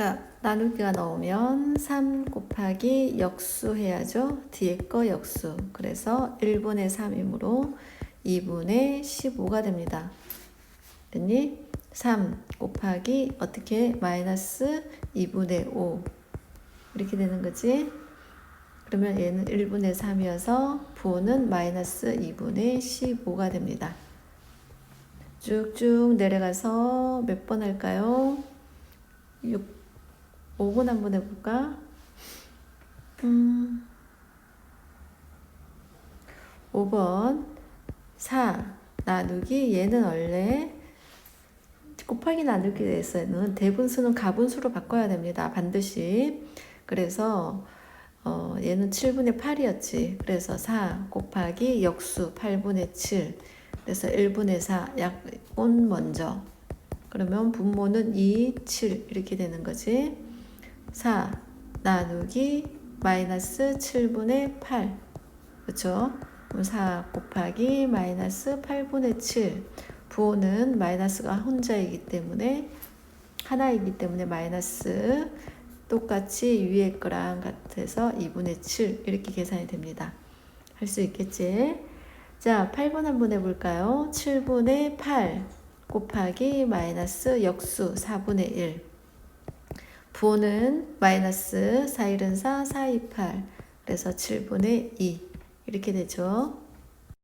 자, 나누기가 나오면 3 곱하기 역수 해야죠. 뒤에 거 역수. 그래서 1분의 3이므로 2분의 15가 됩니다. 됐니? 3 곱하기 어떻게 마이너스 2분의 5 이렇게 되는 거지. 그러면 얘는 1분의 3이어서 부호는 마이너스 2분의 15가 됩니다. 쭉쭉 내려가서 몇 번 할까요? 6, 5번 한번 해볼까? 음, 5번 4 나누기 얘는 원래 곱하기 나누기 에서는 대분수는 가분수로 바꿔야 됩니다. 반드시. 그래서 어, 얘는 7분의 8이었지. 그래서 4 곱하기 역수 8분의 7. 그래서 1분의 4 약분 먼저. 그러면 분모는 2, 7 이렇게 되는 거지. 4 나누기 마이너스 7분의 8. 그렇죠? 4 곱하기 마이너스 8분의 7. 부호는 마이너스가 혼자이기 때문에 하나이기 때문에 마이너스 똑같이 위에 거랑 같아서 2분의 7 이렇게 계산이 됩니다. 할 수 있겠지? 자, 8번 한번 해볼까요? 7분의 8 곱하기 마이너스 역수 4분의 1 부호는 마이너스 4, 1은 4, 4, 2, 8 그래서 7분의 2 이렇게 되죠.